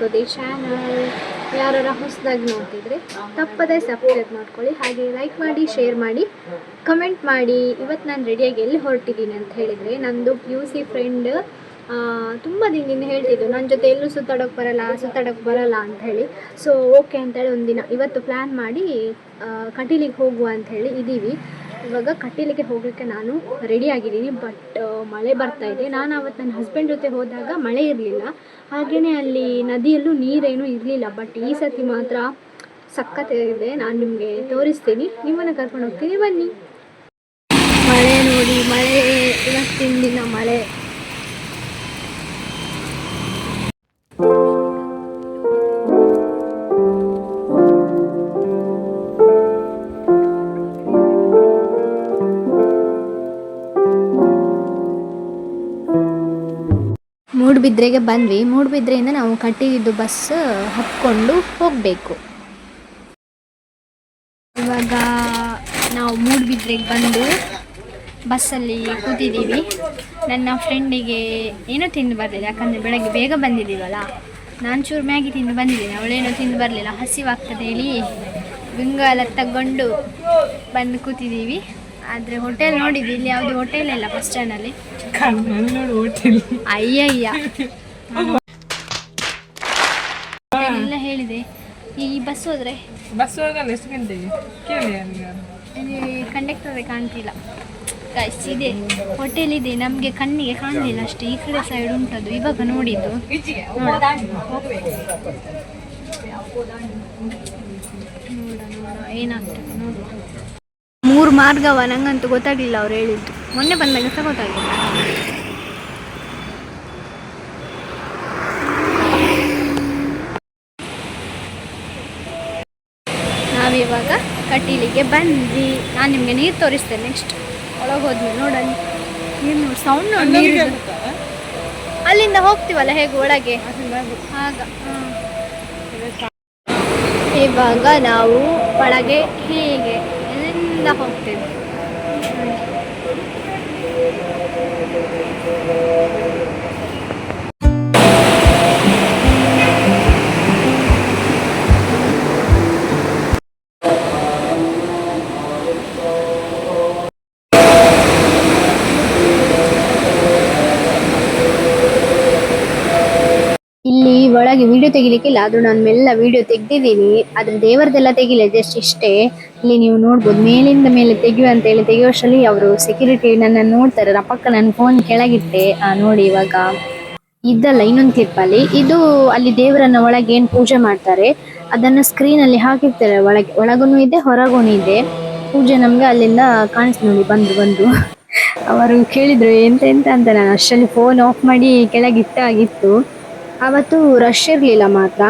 To the channel. ಯಾರು ಹೊಸದಾಗಿ ನೋಡ್ತಿದ್ರೆ ತಪ್ಪದೇ ಸಬ್ಸ್ಕ್ರೈಬ್ ಮಾಡ್ಕೊಳ್ಳಿ, ಹಾಗೆ ಲೈಕ್ ಮಾಡಿ ಶೇರ್ ಮಾಡಿ ಕಮೆಂಟ್ ಮಾಡಿ. ಇವತ್ತು ನಾನು ರೆಡಿಯಾಗಿ ಎಲ್ಲಿ ಹೊರಟಿದ್ದೀನಿ ಅಂತ ಹೇಳಿದರೆ, ನಂದು ಪಿ ಯು ಸಿ ಫ್ರೆಂಡ್ ತುಂಬ ದಿನದಿಂದ ಹೇಳ್ತಿದ್ದು ನನ್ನ ಜೊತೆ ಎಲ್ಲೂ ಸುತ್ತಾಡೋಕ್ಕೆ ಬರಲ್ಲ ಸುತ್ತಾಡೋಕ್ಕೆ ಬರಲ್ಲ ಅಂತ ಹೇಳಿ. ಸೊ ಓಕೆ ಅಂತೇಳಿ ಒಂದಿನ ಇವತ್ತು ಪ್ಲ್ಯಾನ್ ಮಾಡಿ ಕಟೀಲಿಗೆ ಹೋಗುವ ಅಂಥೇಳಿ ಇದ್ದೀವಿ. ಇವಾಗ ಕಟೀಲಿಗೆ ಹೋಗಲಿಕ್ಕೆ ನಾನು ರೆಡಿ ಆಗಿದ್ದೀನಿ ಬಟ್ ಮಳೆ ಬರ್ತಾ ಇದೆ. ನಾನು ಅವತ್ತು ನನ್ನ ಹಸ್ಬೆಂಡ್ ಜೊತೆ ಹೋದಾಗ ಮಳೆ ಇರಲಿಲ್ಲ. ಹಾಗೆಯೇ ಅಲ್ಲಿ ನದಿಯಲ್ಲೂ ನೀರೇನೂ ಇರಲಿಲ್ಲ ಬಟ್ ಈ ಸತಿ ಮಾತ್ರ ಸಖತ್ ಇದೆ. ನಾನು ನಿಮಗೆ ತೋರಿಸ್ತೀನಿ. ನಿಮ್ಮನ್ನು ಕರ್ಕೊಂಡು ಹೋಗ್ತೀನಿ. ಬನ್ನಿ. ಮಳೆ ನೋಡಿ, ಮಳೆ, ಇವತ್ತಿನ ದಿನ ಮಳೆ. ಮೂಡುಬಿದ್ರೆಗೆ ಬಂದ್ವಿ. ಮೂಡುಬಿದ್ರೆಯಿಂದ ನಾವು ಕಟ್ಟಿದ್ದು ಬಸ್ ಹತ್ಕೊಂಡು ಹೋಗಬೇಕು. ಇವಾಗ ನಾವು ಮೂಡುಬಿದ್ರೆಗೆ ಬಂದು ಬಸ್ಸಲ್ಲಿ ಕೂತಿದ್ದೀವಿ. ನನ್ನ ಫ್ರೆಂಡಿಗೆ ಏನೂ ತಿಂದು ಬರಲಿಲ್ಲ. ಯಾಕಂದರೆ ಬೆಳಗ್ಗೆ ಬೇಗ ಬಂದಿದ್ದೀವಲ್ಲ. ನಾನು ಚೂರು ಮ್ಯಾಗಿ ತಿಂದು ಬಂದಿದ್ದೀನಿ. ಅವಳೇನೋ ತಿಂದು ಬರಲಿಲ್ಲ. ಹಸಿವಾಗ್ತದೆ ಹೇಳಿ. ಗಂಗಾಲ ತಗೊಂಡು ಬಂದು ಕೂತಿದ್ದೀವಿ. ಆದರೆ ಹೋಟೆಲ್ ನೋಡಿದ್ವಿ. ಇಲ್ಲಿ ಯಾವುದು ಹೋಟೆಲ್ ಇಲ್ಲ ಬಸ್ ಸ್ಟ್ಯಾಂಡಲ್ಲಿ ಅಯ್ಯಯ್ಯ. ಎಲ್ಲ ಹೇಳಿದೆ. ಈ ಬಸ್ ಹೋದ್ರೆ? ಬಸ್ ಹೋಗಲ್ಲ ಎಷ್ಟು ಗಂಟೆಗೆ? ಕಂಡಕ್ಟರ್ ಕಾಣ್ತಿಲ್ಲ. ಇದೆ. ಹೋಟೆಲ್ ಇದೆ. ನಮಗೆ ಕಣ್ಣಿಗೆ ಕಾಣಲಿಲ್ಲ ಅಷ್ಟೇ. ಈ ಕಡೆ ಸೈಡ್ ಉಂಟದು. ಇವಾಗ ನೋಡಿದ್ದು. ನೋಡ. ಏನಾಗ್ತದೆ ಮೂರು ಮಾರ್ಗವ ನಂಗಂತೂ ಗೊತ್ತಾಗಲಿಲ್ಲ ಅವ್ರು ಹೇಳಿದ್ದು. ಮೊನ್ನೆ ಬಂದಾಗ ಸಹ ಗೊತ್ತಾಗಿಲ್ಲ ನಾವಿವಾಗ ಕಟೀಲಿಗೆ ಬಂದ್ವಿ. ನಾನು ನಿಮಗೆ ನೀರು ತೋರಿಸ್ತೇನೆ ನೆಕ್ಸ್ಟ್ ಒಳಗೆ ಹೋದ್ವಿ ನೋಡಲ್ಲಿ ನೀರು ನೋಡಿ ಸೌಂಡ್ ನೋಡಿ ನೀರು ಅಲ್ಲಿಂದ ಹೋಗ್ತೀವಲ್ಲ ಹೇಗೆ ಒಳಗೆ? ಆಗ. ಇವಾಗ ನಾವು ಒಳಗೆ ಹೀಗೆ ಇಲ್ಲಿಂದ content. ಇಲ್ಲಿ ಒಳಗೆ ವಿಡಿಯೋ ತೆಗಿಲಿಕ್ಕಿಲ್ಲ, ಆದ್ರೂ ನಾನು ಮೆಲ್ಲ ವಿಡಿಯೋ ತೆಗ್ದಿದ್ದೀನಿ ಆದ್ರೆ ದೇವರದೆಲ್ಲ ತೆಗಿಲ್ಲ ಜಸ್ಟ್ ಇಷ್ಟೇ ಇಲ್ಲಿ ನೀವು ನೋಡ್ಬೋದು, ಮೇಲಿಂದ ಮೇಲೆ ತೆಗಿಯು ಅಂತ ಹೇಳಿ ತೆಗೆಯುವಷ್ಟರಲ್ಲಿ ಅವರು ಸೆಕ್ಯೂರಿಟಿ ನನ್ನ ನೋಡ್ತಾರೆ. ಪಕ್ಕ ನನ್ನ ಫೋನ್ ಕೆಳಗಿಟ್ಟೆ ನೋಡಿ ಇವಾಗ. ಇದ್ದಲ್ಲ ಇನ್ನೊಂದು ಕ್ಲಿಪ್ಪಲ್ಲಿ ಇದು ಅಲ್ಲಿ ದೇವರನ್ನ ಒಳಗೆ ಏನು ಪೂಜೆ ಮಾಡ್ತಾರೆ, ಅದನ್ನ ಸ್ಕ್ರೀನ್ ಅಲ್ಲಿ ಹಾಕಿರ್ತಾರೆ. ಒಳಗೆ ಒಳಗೂ ಇದೆ ಹೊರಗೂ ಇದೆ. ಪೂಜೆ ನಮ್ಗೆ ಅಲ್ಲಿಂದ ಕಾಣಿಸ್ತು ನೋಡಿ, ಬಂದು ಬಂದು. ಅವರು ಕೇಳಿದ್ರು, ಎಂತ ಎಂತ? ಅಂತ ನಾನು ಅಷ್ಟರಲ್ಲಿ ಫೋನ್ ಆಫ್ ಮಾಡಿ ಕೆಳಗಿಟ್ಟಾಗಿತ್ತು. ಅವತ್ತು ರಶ್ ಇರಲಿಲ್ಲ ಮಾತ್ರ.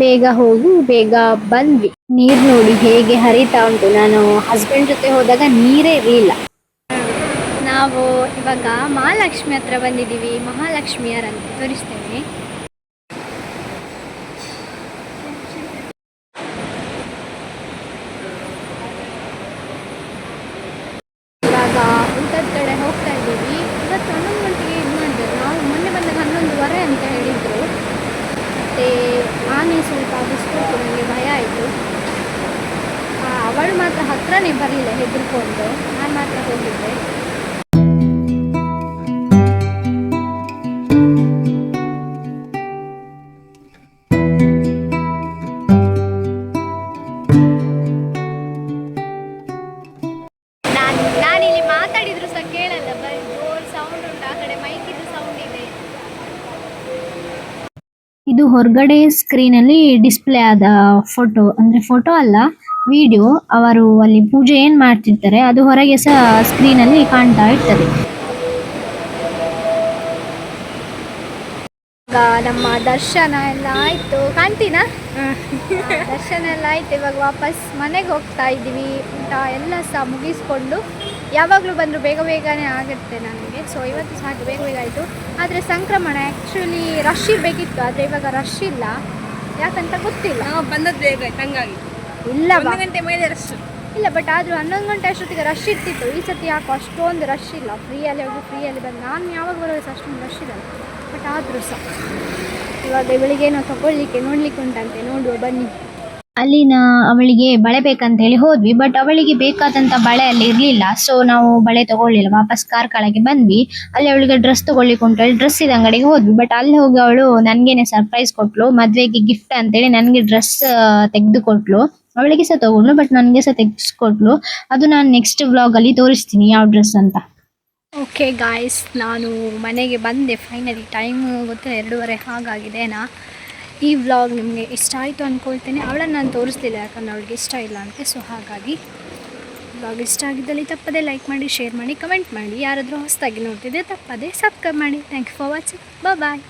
ಬೇಗ ಹೋಗಿ, ಬೇಗ ಬಂದ್ವಿ. ನೀರ್ ನೋಡಿ ಹೇಗೆ ಹರಿತಾ ಉಂಟು. ನಾನು ಹಸ್ಬೆಂಡ್ ಜೊತೆ ಹೋದಾಗ ನೀರೇ ಇರಲಿಲ್ಲ. ನಾವು ಇವಾಗ ಮಹಾಲಕ್ಷ್ಮಿ ಹತ್ರ ಬಂದಿದ್ದೀವಿ. ಮಹಾಲಕ್ಷ್ಮಿಯರಂತ ತೋರಿಸ್ತೇನೆ. ಇವಾಗ ಊಟದ ಕಡೆ ಹೋಗ್ತಾ ಇದ್ದೀವಿ. ಇವತ್ತು ಹನ್ನೊಂದು ಗಂಟೆಗೆ ಇದು ಮಾಡಿದ್ರು ನಾವು ಮೊನ್ನೆ ಬಂದಾಗ ಹನ್ನೊಂದುವರೆ ಅಂತ ಹೇಳಿದರು ಮತ್ತು ಆನೆ ಸ್ವಲ್ಪ ಬಿಸ್ಕೊಟ್ಟು ನನಗೆ ಭಯ ಆಯಿತು ಅವಳು ಮಾತ್ರ ಹತ್ರನೇ ಬರಲಿಲ್ಲ, ಹೆದರ್ಕೊಂಡು. ನಾನು ಮಾತ್ರ ಹೋಗಿದ್ದೆ. ಇದು. ಹೊರಗಡೆ ಸ್ಕ್ರೀನಲ್ಲಿ ಡಿಸ್ಪ್ಲೇ ಆದ ಫೋಟೋ ಅಂದರೆ ಫೋಟೋ ಅಲ್ಲ ವಿಡಿಯೋ ಅವರು ಅಲ್ಲಿ ಪೂಜೆ ಏನ್ ಮಾಡ್ತಿರ್ತಾರೆ ಅದು ಹೊರಗೆ ಸಹ ಸ್ಕ್ರೀನಲ್ಲಿ ಕಾಣ್ತಾ ಇರ್ತದೆ. ನಮ್ಮ ದರ್ಶನ ಎಲ್ಲ ಆಯ್ತು. ಕಾಣ್ತೀನಾ? ದರ್ಶನ ಎಲ್ಲ ಆಯ್ತು. ಇವಾಗ ವಾಪಸ್ ಮನೆಗೆ ಹೋಗ್ತಾ ಇದ್ದೀವಿ. ಊಟ ಎಲ್ಲ ಸಹ ಮುಗಿಸ್ಕೊಂಡು ಯಾವಾಗಲೂ ಬಂದರೂ ಬೇಗ ಬೇಗನೆ ಆಗುತ್ತೆ ನನಗೆ. ಸೊ ಇವತ್ತು ಸಹ ಬೇಗ ಬೇಗ ಆಯಿತು. ಆದರೆ ಸಂಕ್ರಮಣ ಆ್ಯಕ್ಚುಲಿ ರಶ್ ಇರಬೇಕಿತ್ತು. ಆದರೆ ಇವಾಗ ರಶ್ ಇಲ್ಲ. ಯಾಕಂತ ಗೊತ್ತಿಲ್ಲ. ನಾವು ಬಂದದ್ದು ಬೇಗ ಆಯ್ತು. ಹಂಗಾಗಿ. ಇಲ್ಲ ಒಂದು ಗಂಟೆ ಮೇಲೆ ರಶ್ ಇಲ್ಲ ಬಟ್ ಆದರೂ ಹನ್ನೊಂದು ಗಂಟೆ ಅಷ್ಟೊತ್ತಿಗೆ ರಶ್ ಇರ್ತಿತ್ತು. ಈ ಸತಿ ಯಾಕೋ ಅಷ್ಟೊಂದು ರಶ್ ಇಲ್ಲ. ಫ್ರೀಯಲ್ಲಿ ಹೋಗಿ ಫ್ರೀಯಲ್ಲಿ ಬಂದು. ನಾನು ಯಾವಾಗ ಬರೋದು ಅಷ್ಟೊಂದು ರಶ್ ಇಲ್ಲ. ಬಟ್ ಆದರೂ ಸಹ. ಇವಾಗ ಬೆಳಿಗ್ಗೆ ಏನೋ ತಗೊಳ್ಳಿಕ್ಕೆ ನೋಡ್ಲಿಕ್ಕೆ ಉಂಟಂತೆ. ನೋಡುವ ಬನ್ನಿ. ಅಲ್ಲಿನ ಅವಳಿಗೆ ಬಳೆ ಬೇಕಂತ ಹೇಳಿ ಹೋದ್ವಿ. ಬಟ್ ಅವಳಿಗೆ ಬೇಕಾದಂತ ಬಳೆ ಅಲ್ಲಿ ಇರ್ಲಿಲ್ಲ. ಸೊ ನಾವು ಬಳೆ ತಗೊಳ್ಳಿಲ್ಲ. ವಾಪಸ್ ಕಾರ್ಕಳಗೆ ಬಂದ್ವಿ. ಅಲ್ಲಿ ಅವಳಿಗೆ ಡ್ರೆಸ್ ತಗೊಳ್ಳಿಕ್ಕೆ ಉಂಟು ಅಲ್ಲಿ ಡ್ರೆಸ್ ಇದ್ದ ಅಂಗಡಿಗೆ ಹೋದ್ವಿ. ಬಟ್ ಅಲ್ಲಿ ಹೋಗಿ ಅವಳು ನನಗೇನೆ ಸರ್ಪ್ರೈಸ್ ಕೊಟ್ಲು. ಮದುವೆಗೆ ಗಿಫ್ಟ್ ಅಂತೇಳಿ ನನಗೆ ಡ್ರೆಸ್ ತೆಗೆದು ಕೊಟ್ಲು ಅವಳಿಗೆ ಸಹ ತಗೊಂಡ್ಲು ಬಟ್ ನನಗೆ ಸಹ ತೆಗೆಸ್ಕೊಟ್ಲು. ಅದು ನಾನು ನೆಕ್ಸ್ಟ್ ವ್ಲಾಗಲ್ಲಿ ತೋರಿಸ್ತೀನಿ ಯಾವ ಡ್ರೆಸ್ ಅಂತ. ಓಕೆ ಗಾಯ್ಸ್ ನಾನು ಮನೆಗೆ ಬಂದೆ. ಫೈನಲಿ ಟೈಮ್ ಗೊತ್ತಿಲ್ಲ ಎರಡೂವರೆ ಹಾಗಾಗಿದೆ ನಾ. ಈ ವ್ಲಾಗ್ ನಿಮಗೆ ಇಷ್ಟ ಆಯಿತು ಅಂದ್ಕೊಳ್ತೇನೆ ಅವಳನ್ನು ನಾನು ತೋರಿಸ್ಲಿಲ್ಲ, ಯಾಕಂದ್ರೆ ಅವಳಿಗೆ ಇಷ್ಟ ಇಲ್ಲ ಅಂತೆ. ಸೊ ಹಾಗಾಗಿ ವ್ಲಾಗ್ ಇಷ್ಟ ಆಗಿದ್ದಲ್ಲಿ ತಪ್ಪದೇ ಲೈಕ್ ಮಾಡಿ ಶೇರ್ ಮಾಡಿ ಕಮೆಂಟ್ ಮಾಡಿ. ಯಾರಾದರೂ ಹೊಸದಾಗಿ ನೋಡ್ತಿದ್ದೆ ತಪ್ಪದೇ ಸಬ್ಸ್ಕ್ರೈಬ್ ಮಾಡಿ. Thank you for watching bye